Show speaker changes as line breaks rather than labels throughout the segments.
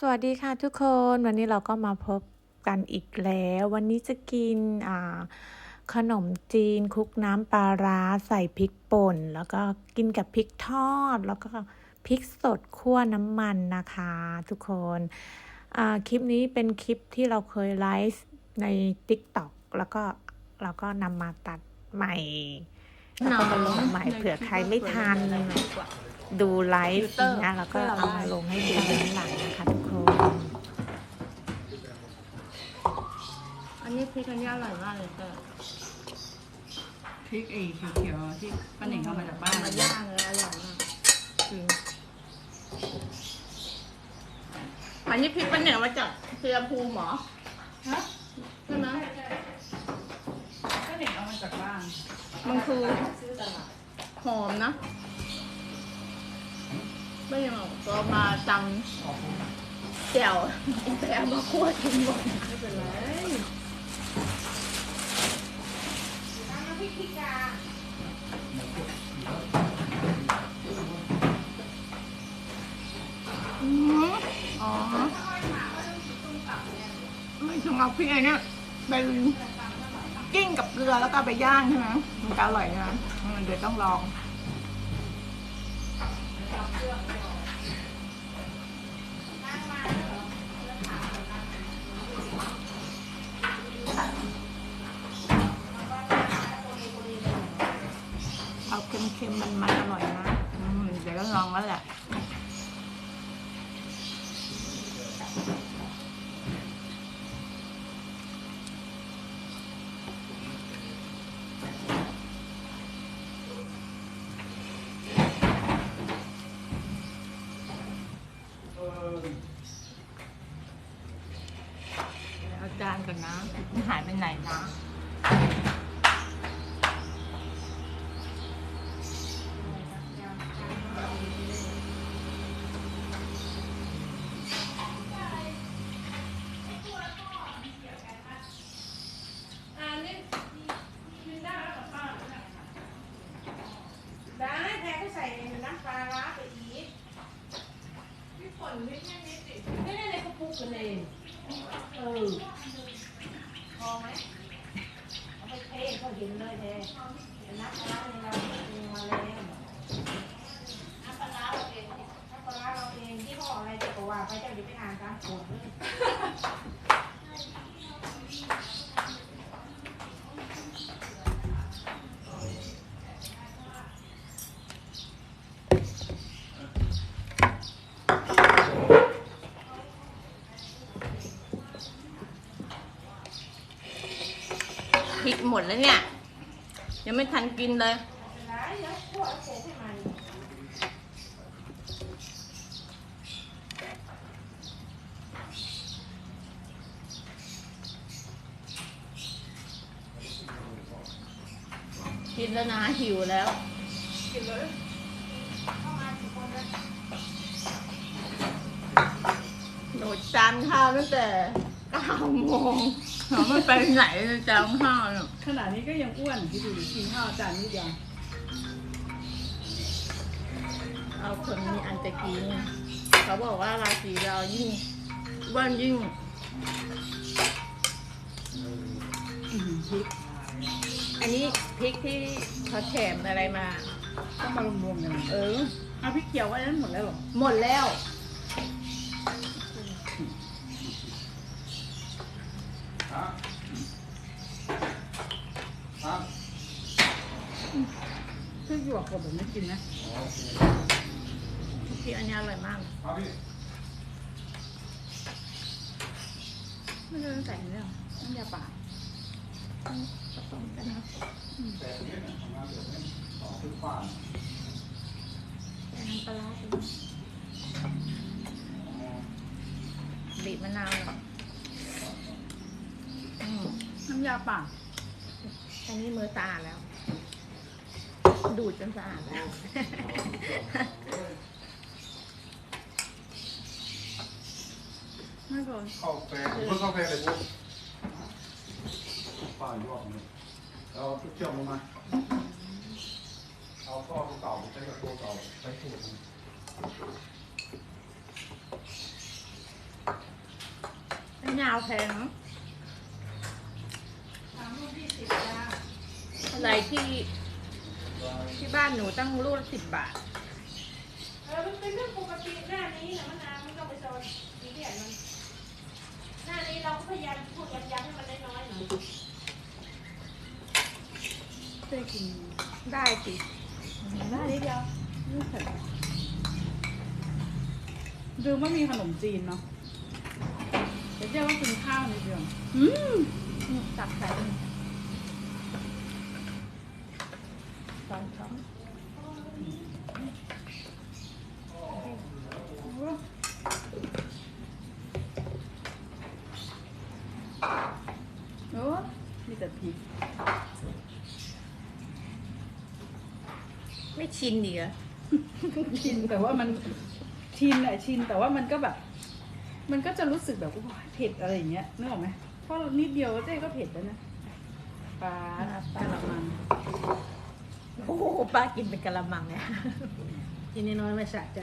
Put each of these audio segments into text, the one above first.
สวัสดีค่ะทุกคนวันนี้เราก็มาพบกันอีกแล้ว วันนี้จะกินอ่าขนมจีนคลุกน้ำปลาร้าใส่พริกป่น แล้วก็กินกับพริกทอด แล้วก็พริกสดคั่วน้ำมันนะคะ ทุกคนอ่าคลิปนี้เป็นคลิปที่เราเคยไลฟ์ใน TikTok แล้วก็เราก็นำมาตัดใหม่แล้วก็มาลงใหม่เผื่อใครไม่ทัน ดูไลฟ์นะแล้วก็เอามาลงให้ดูย้อนหลังนะคะ
อันนี้พริกอันนี้อร่อยมากเลยเตอร์
พริกไอ้เขียวๆที่ป้าหนิงเอามาจากบ้าน
มาย่างเลยอร่อยมากจริงอันนี้พริกเป็นเนี่ยมาจากเชียภูมิเหรอ
ฮะ
ใช่ไหม
ป้าหนิงเอามาจากบ้าน
มันคือหอมนะ ไม่ยังเอาก็มาตำ แจ่วแต่เอามาคั่วกินหมด
ไม่เป็นไร
อืมอ๋อไม่ถึงเอาพริกไอ้เนี่ยเป็นกิ้งกับเกลือแล้วก็ไปย่างใช่ไหมมันจะอร่อยนะเดี๋ยวต้องลอง เอาเค็มๆมันมันๆอร่อยนะอืมเดี๋ยวก็ลองแล้วแหละ เอาจานก่อนนะมัน หายไปไหนนะ
ได้แพ้ก็ใส่น้ำปลาร้าไปอีกพี่ฝนไม่แค่นิดดิไม่ได้ในกระปุกกันเองเออพอไหมเอาไปเทเขาเห็นเลยแท้น้ำปลาร้าเนี่ยเราเองมาแล้วน้ำปลาร้าเราเองน้ำปลาร้าเราเองที่ห่ออะไรจะบอกว่าไปเจ้าเดี๋ยวไปอ่านตามขวดเลย
พริกห มดแล้วเนี่ย ยังไม่ทันกินเลย กินแล้วนะหิวแล้ว
กินเลย
หนูจานข้าวตั้งแต่เก้าโมง หนูไม่ไปไหนเลยจานข้าวเนี่ย
ขนาดนี้ก็ยังอ้วนคิดดูดิกินข้าวจานนิดเดียว
เอาคนมีอันจะกินเขาบอกว่าราศีเรายิ่งอ้วนยิ่ง
อื้อหือพริก
อันนี้พริกที่เขาแถมอะไรมา
ต้องมารวมๆกัน
เออ
เอาพริกเขียวไว้นั้นหมดแล้วเหรอ
หมดแล้ว
พริ กหยวกกับผมไม่กินนะ
พริกอันนี้อร่อยมาก
ไม่ได้ใส่เลยเหรอน้ำยาป่า
ผสมกันนะใส่น้ำปลาร้าบีบมะนาวหน่อย
น้ำยาป่า
อันนี้มือสะอาแล้ว ดูดจนสะอาดแล้ว
ไม่ก่อน
กาแฟเพิ่งกาแฟเลยปุ๊บป่าอยู่ออกมาเอาทุกเชือกลงมา เอาข้อเก่าใช้กับตัวเก่าใช้สูตร
มะนาวแพงเนอะ
สามลูกยี่สิบจ้า
อะไรที่ ที่บ้านหนูตั้งลูกละสิบบาท
เออ มันเป็นเรื่องปกติหน้านี้นะมะนาวมันต้องไปโซนมีเดียนมัน หน้านี้เราก็พยายามพูดย้ำๆให้มันน้อยๆหน่อย
เคยกิน
ได้สิ
ได้นิดเดียวไม่เผ็ดดูว่ามีขนมจีนเนาะเดี๋ยวเจ๊ว่ากินข้าวนิดเดียวอืม
ตักใส่สองช้อน
โอ้มีแต่พริก
ไม่ชินดีเหรอ
ชินแต่ว่ามันชินแหละชินแต่ว่ามันก็แบบ มันก็จะรู้สึกแบบว่าเผ็ดอะไรอย่างเงี้ยนึกออกไหมเพราะนิดเดียวเจ๊ก็เผ็ดแล้วนะปลาปลาละมัง
โอ้โหป้ากินเป็นกะละมังเนี่ยกินน้อยๆไม่สะใจ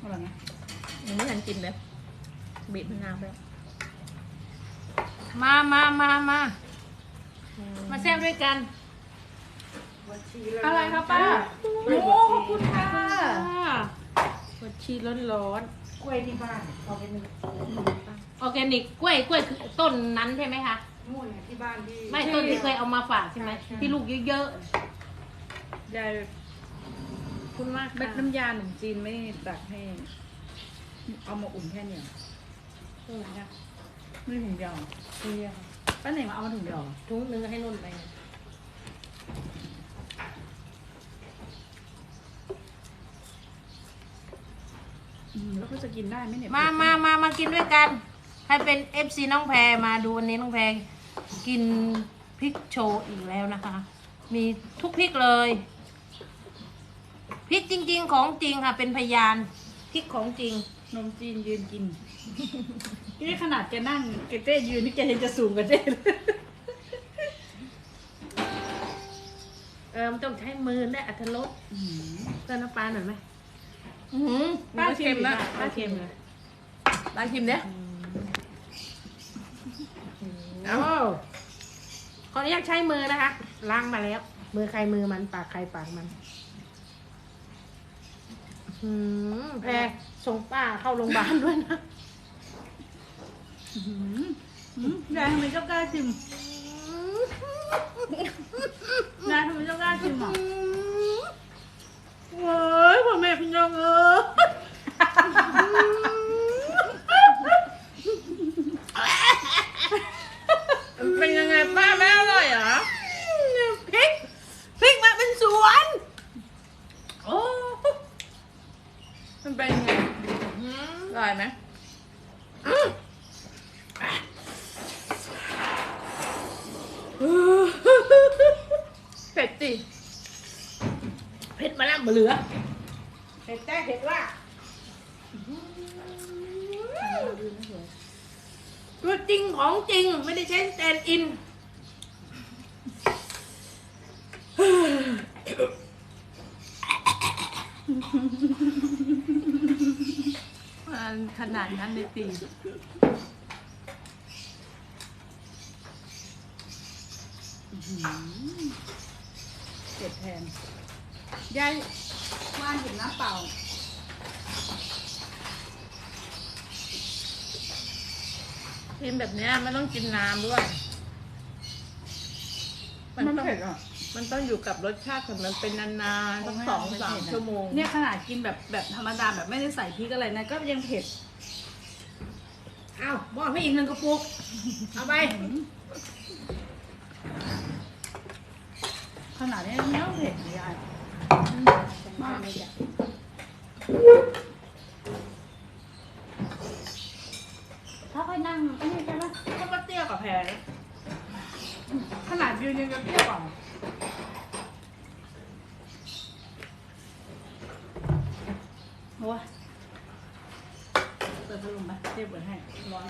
อะไรนะ
หนูไม่ทันกินเลยบีบมะนาวไป มามามามา มาแซ่บด้วยกัน
อะไรคะป้าโอ้ขอบคุณค่ะ
วัดชีร้อนร้อน
กล้วยที่บ้านเอาไปหนึ่ง
ออร์แกนิกกล้วยกล้วยคือต้นนั้นใช่ไหมคะ
นู่นน่ะที่บ้านที่
ไม่ต้นที่เคยเอามาฝากใช่ไหมที่ลูกเยอะ
ยาย
ๆคุณมาก
เม็ด
ค่ะ
น้ำยาขนมจีนไม่ตักให้ เอามาอุ่นแค่เนี้ย
ตรงไหนคะ
ไม่ถุงเดียว
ตรงเดียว
ป้าเหน่งเอามาถุงเดียวเหรอ
ถุงนึงให้นุ่นไป
อืมแล้วก็จะกินได้ไหมเนี่ย
มามามามากินด้วยกันใครเป็นเอฟซีน้องแพรมาดูวันนี้น้องแพรกินพริกโชว์อีกแล้วนะคะ มีทุกพริกเลยพริกจริง ๆ ของจริงค่ะ เป็นพยานพริกของจริง
นมจีนยืนกิน นี่ขนาดแกนั่งแกเจ้ยืนนี่แกยังจะสูงกว่าเจ้เลย
เออมันต้องใช้มือได้อัตรส
อืม
เติมน้ำปลาหน่อยไหมอือหือ
ป้าเค็มนะ
ป้าเค็มเลยป้าชิมเนี่ยเอาขออนุญาตใช้มือนะคะ ล้างมาแล้ว มือใครมือมันปากใครปากมันอืมแพรส่งป้าเข้าโรงพยาบาลด้วยนะ
อืมอืม ยายทำไมเจ้ากล้าชิมยายทำไมเจ้ากล้าชิมอะ
เว้ยพ่อแม่พี่น้องเออเป็นยังไงป้าไม่อร่อยเหรอพริกพริกมาเป็นสวน โอ้มันเป็นยังไงอร่อยไหมเผ็ดสิ เผ็ดมาแล้วมาเหลือ เผ็ดแต่เผ็ดว่าตัวจริงของจริงไม่ได้ใช้สแตนด์อิน
มันขนาดนั้นเลยตีเจ็บแทนยายว่านเห็นน้ำเปล่า
กินแบบเนี้ยไม่ต้องกินน้ำด้วย
มัน
ต้อง
เผ็ดอะ
มันต้องอยู่กับรสชาติของมันเป็นนานๆสักสองสามชั่วโมง
เนี่ยขนาดกินแบบแบบธรรมดาแบบไม่ได้ใส่พริกอะไรนะก็ยังเผ็ด
อ้าวมอบให้อีกหนึ่งกระปุกเอาไป
ขนาดนี้ไม่ต้องเผ็ดเลยยายมากถ้าค่อยนั่งอันนี้ใช่ไหม
ก็มาเตี้ยกับแพรนะ
ขนาดยืนยังจะเปรี้ยวกว่าโอ้ยเปิดพัดลมไปเรียบเปิดให้ร้อน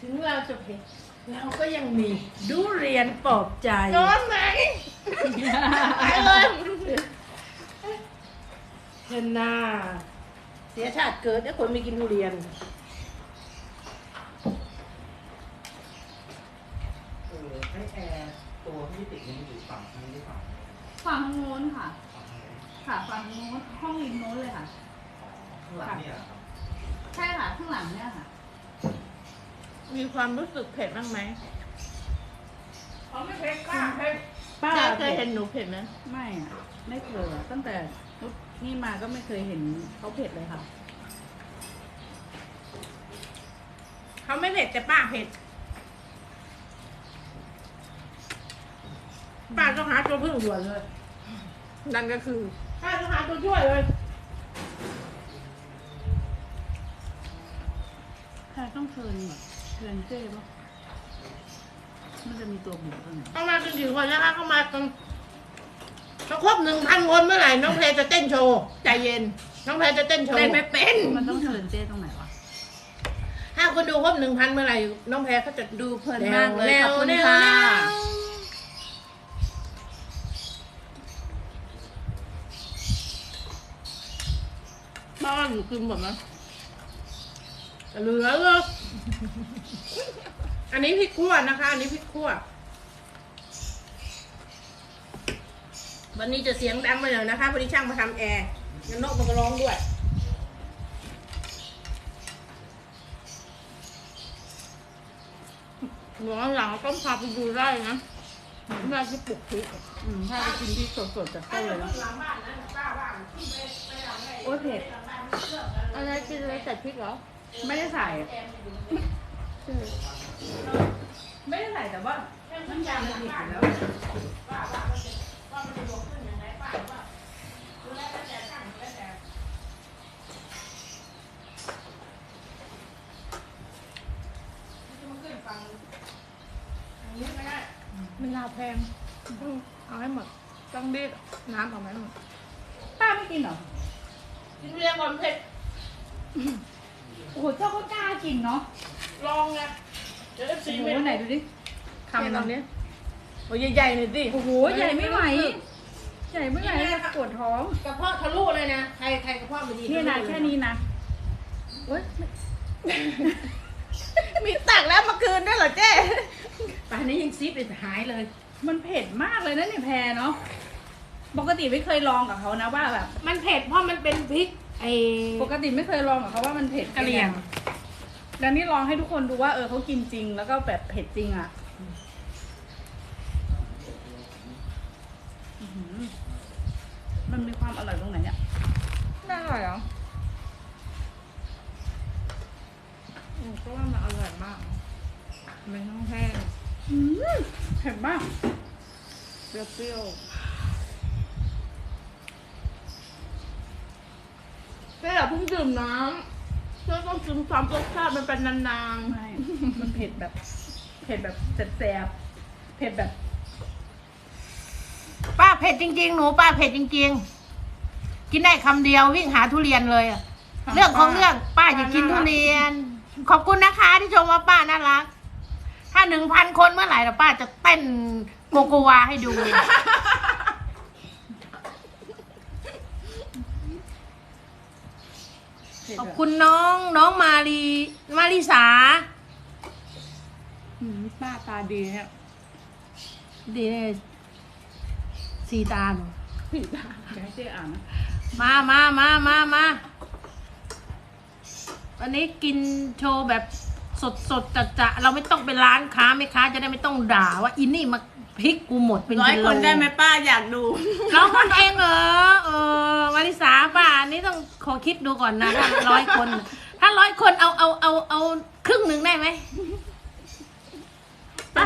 ถึงเรา จะเผ็ดเราก็ยังมีดูเรียนปลอบใจ
นอนไหนไปเลย
เห็นหน้าเสียชาติเกิดถ้าคนไม่กินทุเรียน
เออให้แอร์ตัวที่ติดนี่มันอยู่ฝั่งนี้หรือฝั่ง
ฝั่งโน้นค่ะ
ฝั่งไหน
ค่ะฝั่งโน้นห้องริมโน้นเลยค่ะ
ข้างหลังเนี่ยเหรอครับ
ใช่ค่ะข้างหลังเนี่ยค่ะ
มีความรู้สึกเผ็ดบ้างไหม
เขาไม่เผ็ดป้าเผ็ด
ป้า
เจ๊เคยเห็นหนูเผ็ดไหม
ไม่อะไม่เคยอะตั้งแต่นุชนี่มาก็ไม่เคยเห็นเขาเผ็ดเลยค่ะ
เขาไม่เผ็ดแต่ป้าเผ็ด
ป้าต้องหาตัวพึ่งด่วนเลย
นั่นก็คือ
ป้าต้องหาตัวช่วยเลย
ใครต้องเชิญแบบ เชิญเจ้ปะมันจะมีตัวบุกตัวไหน
เข้ามาจนถึงคนนะคะเข้ามาจนจะครบหนึ่งพันคนเมื่อไหร่น้องเพลจะเต้นโชว์
ใจเย็น
น้องเพลจะเต้นโชว์
เต้นไม่เป็น
มันต้องเชิญเจ้ตรงไหนวะ
ถ้าคนดูครบหนึ่งพันเมื่อไหร่น้องแพรเขาจะดู
เพลินมากเลย
แน
ข
ว
อบคุณ
แนว
ค่ะ
แนว
บ้านหนูกินหมดไหม
เหลือเลย อันนี้พริกขั่วนะคะ อันนี้พริกขั่ว วันนี้จะเสียงดังมาหน่อยนะคะพอดีช่างมาทำแอร์งั้นนกมันก็ร้องด้วย
หนูเอาหลังก็พาไปดูได้นะได้ที่ปลูกพริก
อืมถ้าไปกินที่สดๆจากต้นเลยเนาะโอ้ยเผ็ด
อะไรกินอะไรใส่พริกเหรอ
ไม่ได้ใส่ไม่ได้ใส่แต่ว่าน้ำยามันดิบอยู่แล้ว
มันลาแพงเอาให้หมดต้องรีดน้ำออกมาให้หมด
ป้าไม่กินเหรอ
กินเรียงก่อนเผ็ด
โอ้โหเจ้าก็กล้ากินเนาะ
ลองไงเดี๋ยวเอฟ
โอ้
ซี
โห
ไม่
ไหนดูดิ
คำตรงนี้โอ้ยใหญ่ๆหน่อยสิ
โอ้โหใหญ่ไม่ไหวใหญ่ไม่ไหวจะปวดท้อง
กระเพาะทะลุเลยนะใครใครกระเพาะไม่ดี
นี่นะ
ทลุเลย
แค่นี้นะโอ๊ย
มีตักแล้วเมื่อคืนด้วยเหรอเจ๊
ป่านนี้ยังซีดไปหายเลย
มันเผ็ดมากเลยนะเนี่ยแพรเนาะปกติไม่เคยลองกับเขานะว่าแบบ
มันเผ็ดเพราะมันเป็นพริก ไอ้
ปกติไม่เคยลองกับเขาว่ามันเผ็ด
กะเหรี่ยง
แล้วนี่ลองให้ทุกคนดูว่าเออเขากินจริง แล้วก็แบบเผ็ดจริงอะอื้อหือมันมีความอร่อยตรงไหนอะ
น่าอร่อยเหรออืมก็ว่ามันอร่อยมาก มันต้องแห้ง
อืมเผ็ดมาก
เปรี้ยวๆ เจ๊อย่าเพิ่งดื่มน้ำเจ๊ต้องซึมซับรสชาติมันเป็นนาน
ไม่มันเผ็ดแบบ เผ็ดแบบแสบๆเผ็ดแบบ
ป้าเผ็ดจริง ๆ หนูป้าเผ็ดจริง ๆ กินได้คำเดียววิ่งหาทุเรียนเลยอะเรื่องของเรื่องป้าจะกินทุเรียน ขอบคุณนะคะที่ชมว่าป้าน่ารัก ถ้าหนึ่งพันคนเมื่อไหร่ละป้าจะเต้นโกโกวาให้ดู
เผ็ด
ขอบ
แบบ
คุณน้องน้องมารีมาริสา
อืมป้าตาดีเนี่ย
ดีเลยสีตาหนู
ผิดอะเดี๋ยวให้เจ๊อ่านนะ
มามามามามาวันนี้กินโชว์แบบสดสดจัดจะเราไม่ต้องเป็นร้านค้าไม่ค้าจะได้ไม่ต้องด่าว่าอินนี่มา พริกกูหมดเป็น
ร้อย
กิโล
คนได้ไหมป้าอยากดู
ร้องคนเองเหรอเออมาริสาป่าอันนี้ต้องขอคิดดูก่อนนะถ้าร้อยคน ถ้าร้อยคนเอาเอาเอาเอาครึ่งหนึ่งได้ไหม
ป้า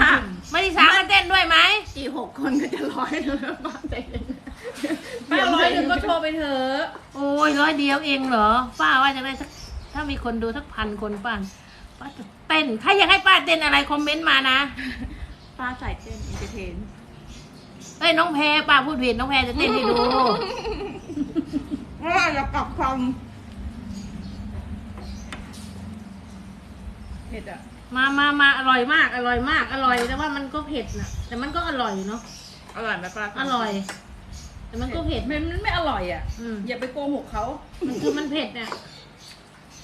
มาริสามาเต้นด้วยไหม
อีกหกคนก็จะร้อยแล้วนะป้าใจเย็น
ป้าร้อยหนึ่งก็โทรไปเถอะ
โอ้ยร้อยเดียวเองเหรอ ป้าว่าจะได้สักถ้ามีคนดูสักพันคนป้าป้าจะเต้นใครอยากให้ป้าเต้นอะไรคอมเมนต์มานะ
ป้าใส่เต้นอินเตอร์เทน
เฮ้ยน้องแพรป้าพูดผิดน้องแพรจะเต้นให้ดู
ว่าอย่ากลับคำเผ็
ดอะ
มามามาอร่อยมาก อร่อยมาก อร่อยแต่ว่ามันก็เผ็ดนะแต่มันก็อร่อยเนาะ
อร่อยไหมป้า
อร่อย แต่มันก็เผ็ด
มันไม่อร่อยอะอย่าไปโกหกเขา
มันคือมันเผ็ดเนี่ย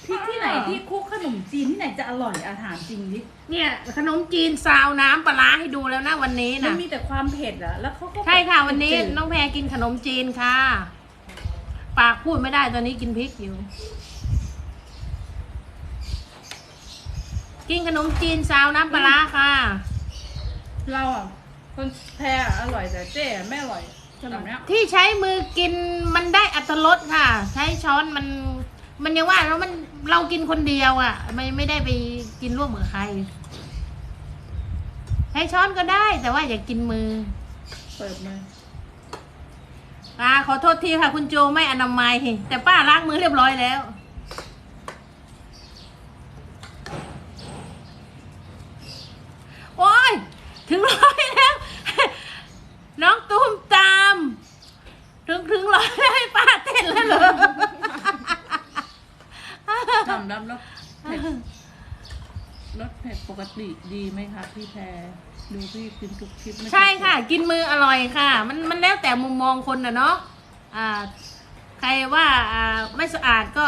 พริกที่ไหนที่คลุกขนมจีนที่ไหนจะอร่อยอาหารจริงดิ
เนี่ยขนมจีนซาวน้ำปลาร้าให้ดูแล้วนะวันนี้
มัน
นะ
มีแต่ความเผ็ดอะแล้วเขาก็
ใช่ค่ะวันนี้
จืด
น้องแพรกินขนมจีนค่ะ ปากพูดไม่ได้ตอนนี้กินพริกอยู่ กินขนมจีนซาวน้ำปลาร้าค่ะ
เราอะคนแพ้อะอร่อยแต่เจ๊อะไม่อร่อยขนาดเนี้ย
ที่ใช้มือกินมันได้อัตรสค่ะ ใช้ช้อนมัน มันยังว่าแล้วมัน เรากินคนเดียวอะ่ะ ไม่ไม่ได้ไปกินร่วมกับใครใช้ช้อนก็ได้ แต่ว่าอย่ากินมือ
เปิดมือ
อ่าขอโทษทีค่ะ คุณโจไม่อนามัยแต่ป้าล้างมือเรียบร้อยแล้ว โอ้ย ถึงร้อยแล้ว น้องตุ้มตาม ถึงถึงร้อยแล้วให้ป้าเต้นแล้วเหรอ
ทำรับรสเผ็ดรสเผ็ดปก ติดีไหมคะพี่แพรดูพี่กินทุกคลิปไม่
ใช่ค่ะ กินมืออร่อยค่ะ มันมันแล้วแต่มุมมองคนนะเนาะอ่า ใครว่าอ่าไม่สะอาดก็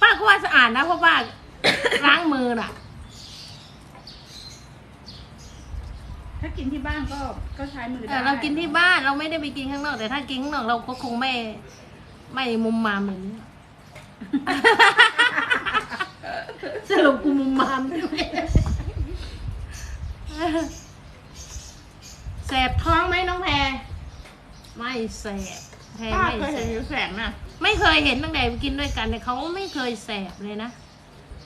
ป้าก็ว่าสะอาดนะเพราะว่า ล้างมือน่ะ
ถ้ากินที่บ้านก็ก็ใช้มือ
เอ
ได้
อเรากินที่บ้านเราไม่ได้ไปกินข้างนอก แต่ถ้ากินข้างนอกเราก็คงไม่ ไม่มุมมามเหมือน สรุปกูมุมมามใช่ไหม แสบท้องไหมน้องแพรไม่แสบแพร
ป้า
ไม่
เคย
แส
เห็น
บ
อยู่แสงน่ะ
ไม่เคยเห็นตั้งแต่กินด้วยกันแต่เขาไม่เคยแสบเลยนะ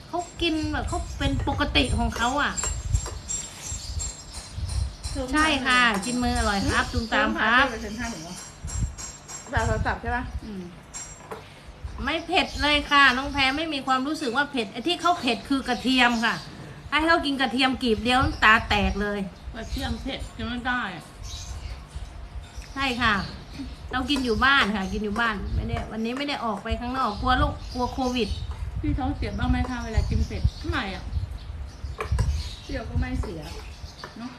เขากินแบบเขาเป็นปกติของเขาอะ ใช่ค่ะกินมืออร่อยครับตุมตามครับ
เปอร์เซ็นต์ห้าถึงวะ
แบบโทรศัพท์ใช่ไหม
อืม
ไม่เผ็ดเลยค่ะ น้องแพรไม่มีความรู้สึกว่าเผ็ดไอ้ที่เขาเผ็ดคือกระเทียมค่ะ ให้เขากินกระเทียมกรีบเดียวน้ำตาแตกเลย
กระเทียมเผ็ดจะไม่ได้อะ
ใช่ค่ะ เรากินอยู่บ้านค่ะ กินอยู่บ้านไม่ได้วันนี้ไม่ได้ออกไปข้างนอกกลัวโรคกลัวโควิด
พี่ท้องเสียบ้างไหมคะเวลากินเผ็ดไม่อะ
เปรี้ยวก็ไม่เสียเนาะ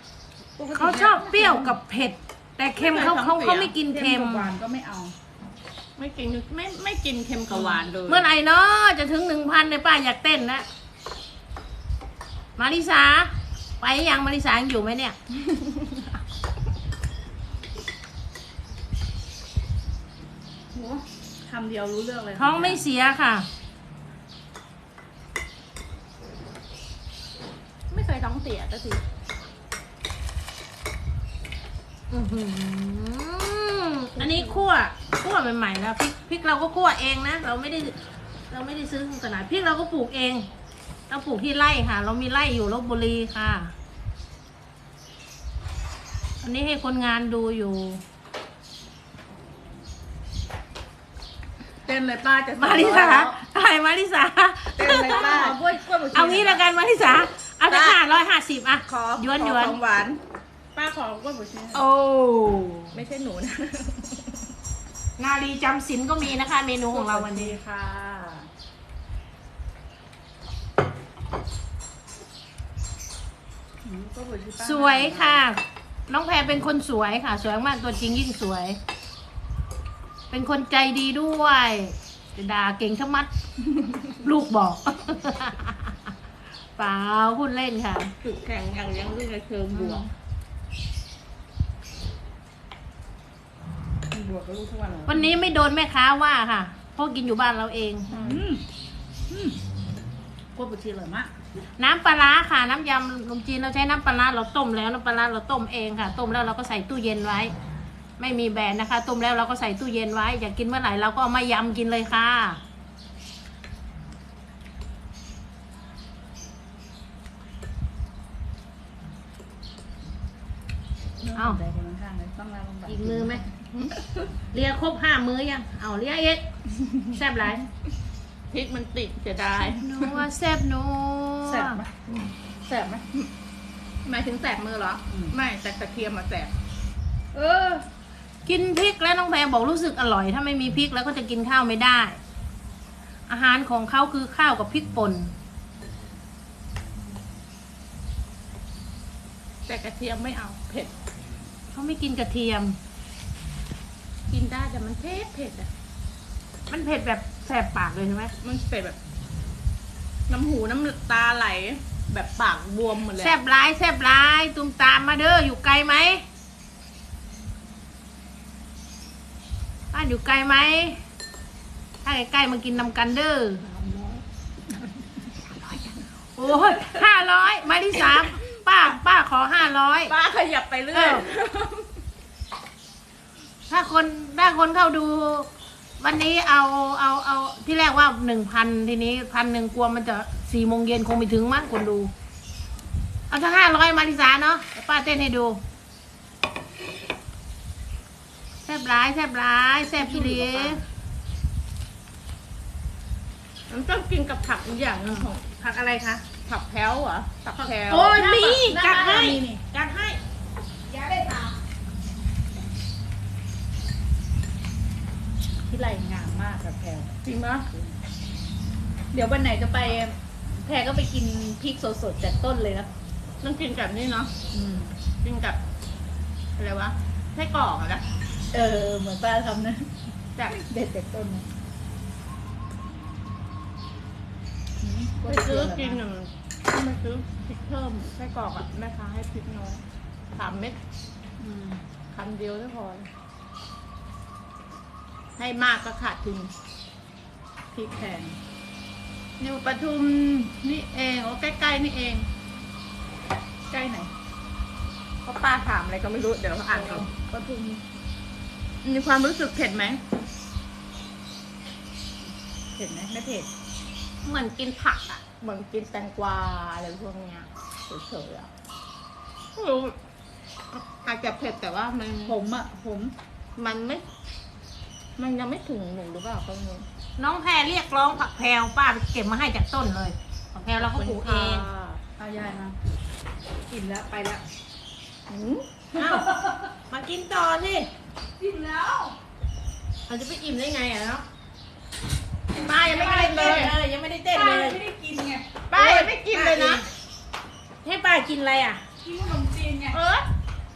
ปกติ
เขาชอบเปรี้ยวกับเผ็ด แต่เค็มเขาเขาเขาไม่กิน
เค็
เค็
ม
ม
กับหวานก็ไม่เอา
ไม่กินไม่ไม่กินเค็มกับหวานเลย
เมื่อไหร่เนาะจะถึงหนึ่งพันเลยป้าอยากเต้นนะ มาริสาไปยังมาริสายังอยู่ไหมเนี่ย
โหคำเดียวรู้เรื่องเลย
ท้องไม่เสียค่ะ
ไม่เคยท้องเสียก็สิ
อื้อหืออันนี้คั่วคั่วใหม่ๆแล้วพริกพริกเราก็คั่วเองนะ เราไม่ได้ เราไม่ได้ซื้อที่ตลาดพริกเราก็ปลูกเอง เราปลูกที่ไร่ค่ะ เรามีไร่อยู่ลบบุรีค่ะ อันนี้ให้คนงานดูอยู่
เต้นเลยป้าจะ
มาริสาถ่ายมาริสา
เต้นเลยป้า
เอากล้วยกล้วยบวชชี
เอางี้ละกันมาริสาเอาสักห้าร้อยห้าสิบอะ
ขอ
หยวน
ขอ
หยวน
ของหวาน
ป้าขอกล้วยบวชชี
โอ้
ไม่ใช่หนูนะ
นาลีจำศีลก็มีนะคะ เมนูของเราวันนี้
ค่ะอืมกล้วยบวชชีป้า
สวยค่ะ น้องแพรเป็นคนสวยค่ะ สวยมากตัวจริงยิ่งสวย เป็นคนใจดีด้วยแต่ด่าเก่งชะมัด ลูกบอก เปล่าพูดเล่นค่ะ
ฝึกแข่งอย่างยังเรื่องในเชิงบวก
บวชก็รู้ทุกวันเหรอ
วันนี้ไม่โดนแม่ค้าว่าค่ะเพราะกินอยู่บ้านเราเอง
อืมอืมกล้วยบวชชีอร่อยมาก
น้ำปลาร้าค่ะ น้ำยำขนมจีนเราใช้น้ำปลาร้าเราต้มแล้วน้ำปลาร้าเราต้มเองค่ะ ต้มแล้วเราก็ใส่ตู้เย็นไว้ ไม่มีแบรนด์นะคะ ต้มแล้วเราก็ใส่ตู้เย็นไว้ อยากกินเมื่อไหร่เราก็เอามายำกินเลยค่ะเอ้า
ใจคนข้างๆเลยต้องลาลงไป
อีกมือไหมเรียกครบห้ามือยัง เอาเรียกเอ็กแซ่บหลาย
พริกมันติดเสียดาย
นัวแซ่บนัว
แสบไหมแสบไหม
หมายถึงแสบมือเหรอ
อืม
ไม่แต่กระเทียมมาแสบ
เออ
กินพริกแล้วน้องแพรบอกรู้สึกอร่อย ถ้าไม่มีพริกแล้วก็จะกินข้าวไม่ได้ อาหารของเขาคือข้าวกับพริกป่น
แต่กระเทียมไม่เอาเผ็ด
เขาไม่กินกระเทียม
กินได้แต่มันเผ็ดเผ็ดอะ
มันเผ็ดแบบแสบปากเลยใช่ไหม
มันเผ็ดแบบ น้ำหูน้ำตาไหล แบบปากบวมหมดเลย
แสบร้ายแสบร้ายตุมตามมาเด้ออยู่ไกลไหมบ้านอยู่ไกลไหมถ้าใกล้ๆมากินนำกันเด้อโอ้ยห้าร้อยมาที่สามป้าป้าขอห้าร้อย
ป้าขยับไปเรื่อย
เออถ้าคนถ้าคนเข้าดู วันนี้เอาเอาเอาที่แรกว่าหนึ่งพันทีนี้พันหนึ่งกลัวมันจะสี่โมงเย็นคงไม่ถึงมั้งคนดู เอาทั้งห้าร้อยมาริสาเนาะเดี๋ยวป้าเต้นให้ดูแซบร้ายแซบร้ายแซบพี่ลี
มันต้องกินกับผักอีกอย่างหนึงของ
ผักอะไรคะ
ผักแพ้วเหรอผักแพ้ว
โอ้ยมี
หน้า
จัด
บ้าน
ให้
มีนี่
จัดให้
ที่ไรงามมากกับแพร
จริงปะ
เดี๋ยววันไหนจะไป แพรก็ไปกินพริกสดๆจากต้นเลยนะ
ต้องกินกับนี่เนาะ
อืม
กินกับอะไรวะไส้กรอกอะนะ
เออ เหมือนป้าทำนะ
จาก
เด็ดจากต้นนะ
ไปซื้อกินหนึ่งไปซื้อพริกเพิ่มไส้กรอกอะแม่ค้าให้พริกน้อยสามเม็ด
อืม
คำเดียวก็พอ ให้มากก็ขาดทุน
พริกแพง
อยู่ปทุมนี่เองโอ้ใกล้ๆนี่เอง
ใกล้ไหน
เพราะป้าถามอะไรก็ไม่รู้เดี๋ยวเราอ่านเอา
ปทุม
มีความรู้สึกเผ็ดไหม
เผ็ดไหมไม่เผ็ด
เหมือนกินผักอะเหมือนกินแตงกวาอะไรพวกเนี้ยเฉยๆอะไม่รู้อาจจะเผ็ดแต่ว่ามัน
ผมอะผม
มันไม่ มันยังไม่ถึงหนูหรือเปล่าก็ไม่รู้
น้องแพรเรียกร้องผักแพรวป้าไปเก็บมาให้จากต้นเลยผักแพรวเราก็ปลูกเอง
เอายายมากินแล้วไปแล้ว
อืม
เอ้ามากินต่อสิ
กินแล้ว
เราจะไปอิ่มได้ไงอะเนาะป้ายังไม่ได้เต้นเลยยังไม่ได้เต้น
ป้า
เลย
ไม่ได้กินไง
ป้ายังไม่กินเลยนะ
ให้ป้ากินอะไรอะ
กินขนมจีนไง
เออ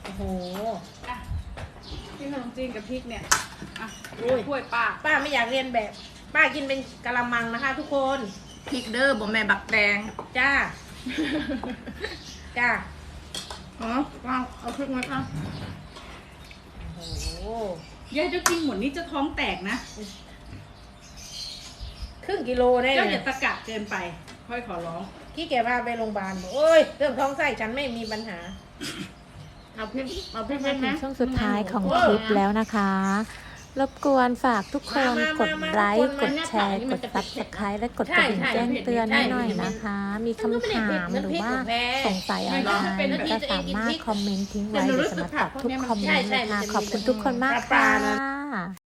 โอ้โห
อะ กินขนมจีนกับพริกเนี่ยอะ
อุ้ย
ถ้วยป้า
ป้าไม่อยากเรียนแบบ ป้ากินเป็นกะละมังนะคะ ทุกคน
พริกเด้อบ่แม่บักแดง
จ้า จ้า
อ๋อเอาเอาพริกมาค่ะ
โอ้โห
ยายจะกินหมดนี่จะท้องแตกนะ
ครึ่งกิโลได้
เจ้า
เล
อย่ายตะกะเกินไป ค่อยขอร้อง
ที่แกพาไปโรงพยาบาลบอกโอ้ยเรื่องท้องไส้ฉันไม่มีปัญหา
เอาพริกเอาพริก
มา
ไหม
ถึงช่วงสุดท้ายของคลิปแล้วนะคะ รบกวนฝากทุกคน
มามา
กด
มา
ไล
ทุ
ค์
ก
ก
คน
ด
มา
แชร์
เนี่
ก
ย
ด
ผั
ซั
ก
บ
เนี่ย
สไครต์และกด
ใช่
กระดิ่ง
ใช่
แจ้งเตือน
ใช่
ให้หน่อย
ใช่
นะคะ มี
มันก็
คำ
ไม่ได้
ถาม
เผ็ด
หรือว่า
น้ำพริกของแม่
สงสัยอะไร
ไม่ต้องเป็น
ก็สามารถคอมเมนต์ทิ้งไว้เดี๋ยวจะมาตอบทุกคอมเมนต์เลยค่ะขอบคุณทุกคนมาก
ปลา
ค่
ๆนะะ